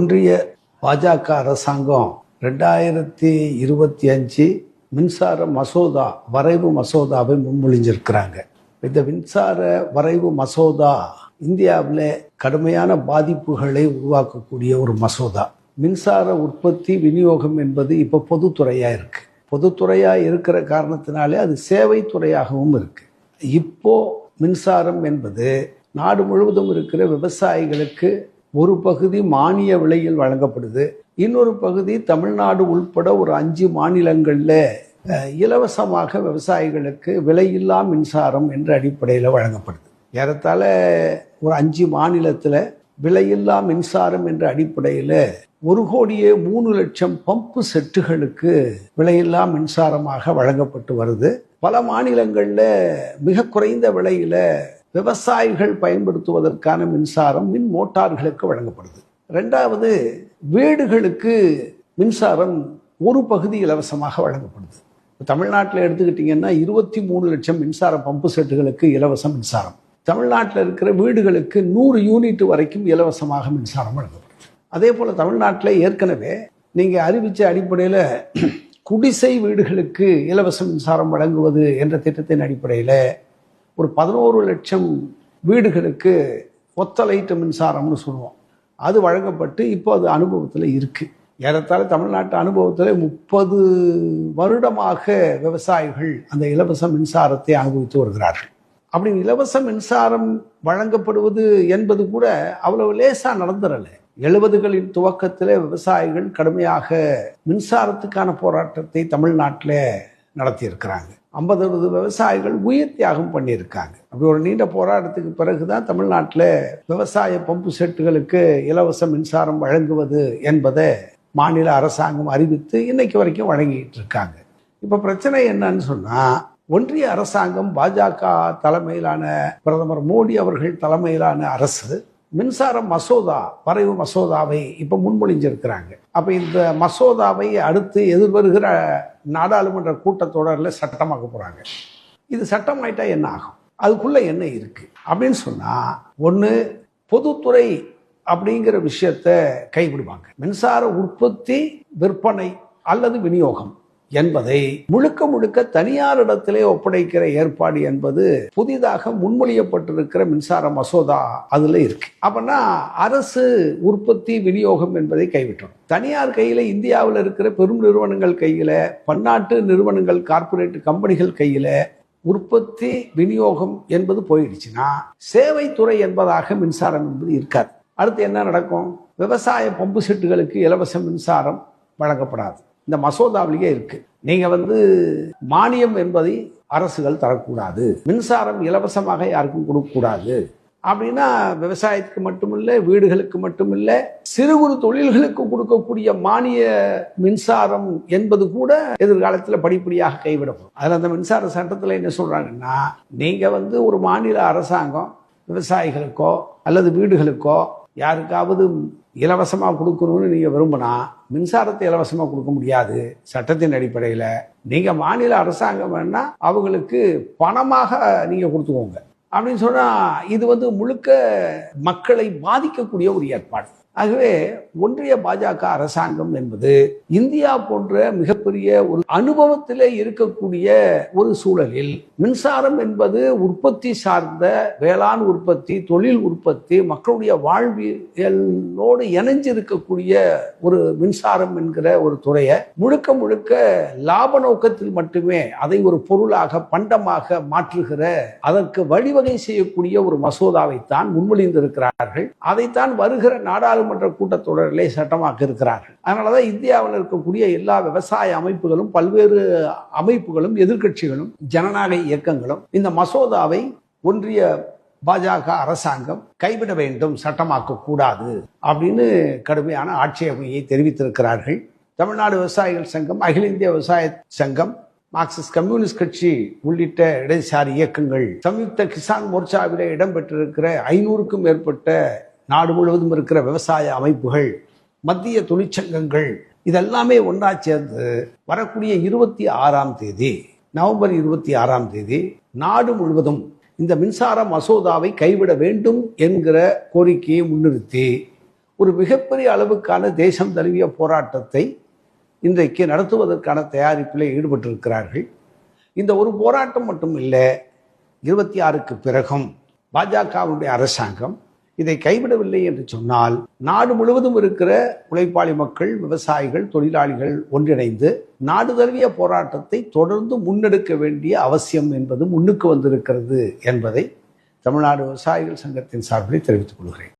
ஒன்றிய பாஜக அரசாங்கம் ரெண்டாயிரத்தி இருபத்தி அஞ்சு மின்சார மசோதா வரைவு மசோதாவை முன்மொழிஞ்சிருக்கிறாங்க. இந்த மின்சார வரைவு மசோதா இந்தியாவில் கடுமையான பாதிப்புகளை உருவாக்கக்கூடிய ஒரு மசோதா. மின்சார உற்பத்தி விநியோகம் என்பது இப்போ பொதுத்துறையாக இருக்கு. பொதுத்துறையாக இருக்கிற காரணத்தினாலே அது சேவை துறையாகவும் இருக்கு. இப்போ மின்சாரம் என்பது நாடு முழுவதும் இருக்கிற விவசாயிகளுக்கு ஒரு பகுதி மானிய விலையில் வழங்கப்படுது இன்னொரு பகுதி தமிழ்நாடு உள்பட ஒரு அஞ்சு மாநிலங்களில் இலவசமாக விவசாயிகளுக்கு விலையில்லா மின்சாரம் என்ற அடிப்படையில் வழங்கப்படுது. ஏறத்தாழ ஒரு அஞ்சு மாநிலத்தில் விலையில்லா மின்சாரம் என்ற அடிப்படையில் ஒரு கோடியே மூணு லட்சம் பம்பு செட்டுகளுக்கு விலையில்லா மின்சாரமாக வழங்கப்பட்டு வருது. பல மாநிலங்களில் மிக குறைந்த விலையில விவசாயிகள் பயன்படுத்துவதற்கான மின்சாரம் மின் மோட்டார்களுக்கு வழங்கப்படுது. ரெண்டாவது வீடுகளுக்கு மின்சாரம் ஒரு பகுதி இலவசமாக வழங்கப்படுது. இப்போ தமிழ்நாட்டில் எடுத்துக்கிட்டிங்கன்னா இருபத்தி மூணு லட்சம் மின்சார பம்பு செட்டுகளுக்கு இலவச மின்சாரம். தமிழ்நாட்டில் இருக்கிற வீடுகளுக்கு நூறு யூனிட் வரைக்கும் இலவசமாக மின்சாரம் வழங்கப்படுது. அதே போல் தமிழ்நாட்டில் ஏற்கனவே நீங்கள் அறிவித்த அடிப்படையில் குடிசை வீடுகளுக்கு இலவச மின்சாரம் வழங்குவது என்ற திட்டத்தின் அடிப்படையில் ஒரு பதினோரு லட்சம் வீடுகளுக்கு ஒத்த லைட்டு மின்சாரம்னு சொல்லுவோம். அது வழங்கப்பட்டு இப்போ அது அனுபவத்தில் இருக்குது ஏறத்தாழ தமிழ்நாட்டு அனுபவத்தில் முப்பது வருடமாக விவசாயிகள் அந்த இலவச மின்சாரத்தை அனுபவித்து வருகிறார்கள். அப்படி இலவச மின்சாரம் வழங்கப்படுவது என்பது கூட அவ்வளவு லேசாக நடந்துடலை எழுபதுகளின் துவக்கத்தில் விவசாயிகள் கடுமையாக மின்சாரத்துக்கான போராட்டத்தை தமிழ்நாட்டில் நடத்தியிருக்கிறாங்க. ஐம்பது அறுபது விவசாயிகள் உயிர் தியாகம் பண்ணியிருக்காங்க. அப்படி ஒரு நீண்ட போராட்டத்துக்கு பிறகுதான் தமிழ்நாட்டில் விவசாய பம்பு செட்டுகளுக்கு இலவச மின்சாரம் வழங்குவது என்பதை மாநில அரசாங்கம் அறிவித்து இன்னைக்கு வரைக்கும் வழங்கிட்டு இருக்காங்க. இப்போ பிரச்சனை என்னன்னு சொன்னா ஒன்றிய அரசாங்கம் பாஜக தலைமையிலான பிரதமர் மோடி அவர்கள் தலைமையிலான அரசு மின்சார மசோதா வரைவு மசோதாவை இப்போ முன்மொழிஞ்சிருக்கிறாங்க. அப்போ இந்த மசோதாவை அடுத்து எதிர்வருகிற நாடாளுமன்ற கூட்டத்தொடரில் சட்டமாக்க போகிறாங்க இது சட்டமாயிட்டா என்ன ஆகும்? அதுக்குள்ளே என்ன இருக்குது அப்படின்னு சொன்னால் ஒன்று பொதுத்துறை அப்படிங்கிற விஷயத்த கைவிடுவாங்க. மின்சார உற்பத்தி விற்பனை அல்லது விநியோகம். என்பதை முழுக்க முழுக்க தனியாரிடத்திலே ஒப்படைக்கிற ஏற்பாடு என்பது புதிதாக முன்மொழியப்பட்டிருக்கிற மின்சார மசோதா அதுல இருக்கு. அப்படின்னா அரசு உற்பத்தி விநியோகம் என்பதை கைவிட்டோம் தனியார் கையில இந்தியாவில் இருக்கிற பெரும் நிறுவனங்கள் கையில பன்னாட்டு நிறுவனங்கள் கார்ப்பரேட் கம்பெனிகள் கையில உற்பத்தி விநியோகம் என்பது போயிடுச்சுன்னா சேவைத்துறை என்பதாக மின்சாரம் என்பது இருக்காது. அடுத்து என்ன நடக்கும்? விவசாய பம்பு செட்டுகளுக்கு இலவச மின்சாரம் வழங்கப்படாது. இந்த மசோதாவிலேயே இருக்கு. நீங்க வந்து மானியம் என்பதை அரசுகள் தரக்கூடாது. மின்சாரம் இலவசமாக யாருக்கும் கொடுக்கக்கூடாது. அப்படின்னா விவசாயத்துக்கு மட்டுமில்லை வீடுகளுக்கு மட்டுமில்லை சிறு குறு தொழில்களுக்கு கொடுக்கக்கூடிய மானிய மின்சாரம் என்பது கூட எதிர்காலத்தில் படிப்படியாக கைவிடப்படும். அதில் அந்த மின்சார சட்டத்தில் என்ன சொல்கிறாங்கன்னா நீங்கள் வந்து ஒரு மாநில அரசாங்கம் விவசாயிகளுக்கோ அல்லது வீடுகளுக்கோ யாருக்காவது இலவசமாக கொடுக்கணும்னு நீங்கள் விரும்பினா மின்சாரத்தை இலவசமாக கொடுக்க முடியாது. சட்டத்தின் அடிப்படையில் நீங்கள் மாநில அரசாங்கம் வேணா அவங்களுக்கு பணமாக நீங்கள் கொடுத்துக்கோங்க. அப்படின்னு சொன்னால் இது வந்து முழுக்க மக்களை பாதிக்கக்கூடிய ஒரு ஏற்பாடு. ஆகவே ஒன்றிய பாஜக அரசாங்கம் என்பது இந்தியா போன்ற மிகப்பெரிய ஒரு அனுபவத்திலே இருக்கக்கூடிய ஒரு சூழலில் மின்சாரம் என்பது உற்பத்தி சார்ந்த வேளாண் உற்பத்தி தொழில் உற்பத்தி மக்களுடைய வாழ்வியலோடு இணைஞ்சிருக்கக்கூடிய ஒரு மின்சாரம் என்கிற ஒரு துறையை முழுக்க முழுக்க லாப நோக்கத்தில் மட்டுமே அதை ஒரு பொருளாக பண்டமாக மாற்றுகிற அதற்கு வழிவகை செய்யக்கூடிய ஒரு மசோதாவைத்தான் முன்மொழிந்திருக்கிறார்கள். அதைத்தான் வருகிற நாடாளுமன்ற கூட்டத்தொடரிலே சட்டமாக்க இருக்கிறார்கள். அதனாலதான் இந்தியாவில் இருக்கக்கூடிய எல்லா விவசாய அமைப்புகளும் பல்வேறு அமைப்புகளும் எதிர்க்கட்சிகளும் ஜனநாயக இயக்கங்களும் இந்த மசோதாவை ஒன்றிய பாஜக அரசாங்கம் கைவிட வேண்டும் சட்டமாக்க கூடாது அப்படின்னு கடுமையான ஆட்சேபனையை தெரிவித்திருக்கிறார்கள். தமிழ்நாடு விவசாயிகள் சங்கம் அகில இந்திய விவசாய சங்கம் மார்க்சிஸ்ட் கம்யூனிஸ்ட் கட்சி உள்ளிட்ட இடதுசாரி இயக்கங்கள் சம்யுக்த கிசான் மோர்ச்சாவிலே இடம்பெற்றிருக்கிற ஐநூறுக்கும் மேற்பட்ட நாடு முழுவதும் இருக்கிற விவசாய அமைப்புகள் மத்திய தொழிற்சங்கங்கள் இதெல்லாமே ஒன்றா சேர்ந்து வரக்கூடிய இருபத்தி ஆறாம் தேதி நவம்பர் இருபத்தி ஆறாம் தேதி நாடு முழுவதும் இந்த மின்சார மசோதாவை கைவிட வேண்டும் என்கிற கோரிக்கையை முன்னிறுத்தி ஒரு மிகப்பெரிய அளவுக்கான தேசம் தழுவிய போராட்டத்தை இன்றைக்கு நடத்துவதற்கான தயாரிப்பில் ஈடுபட்டிருக்கிறார்கள். இந்த ஒரு போராட்டம் மட்டும் இல்லை இருபத்தி ஆறுக்கு பிறகும் பாஜகவுடைய அரசாங்கம் இதை கைவிடவில்லை என்று சொன்னால் நாடு முழுவதும் இருக்கிற உழைப்பாளி மக்கள் விவசாயிகள் தொழிலாளிகள் ஒன்றிணைந்து நாடு தழுவிய போராட்டத்தை தொடர்ந்து முன்னெடுக்க வேண்டிய அவசியம் என்பது முன்னுக்கு வந்திருக்கிறது என்பதை தமிழ்நாடு விவசாயிகள் சங்கத்தின் சார்பில் தெரிவித்துக் கொள்கிறேன்.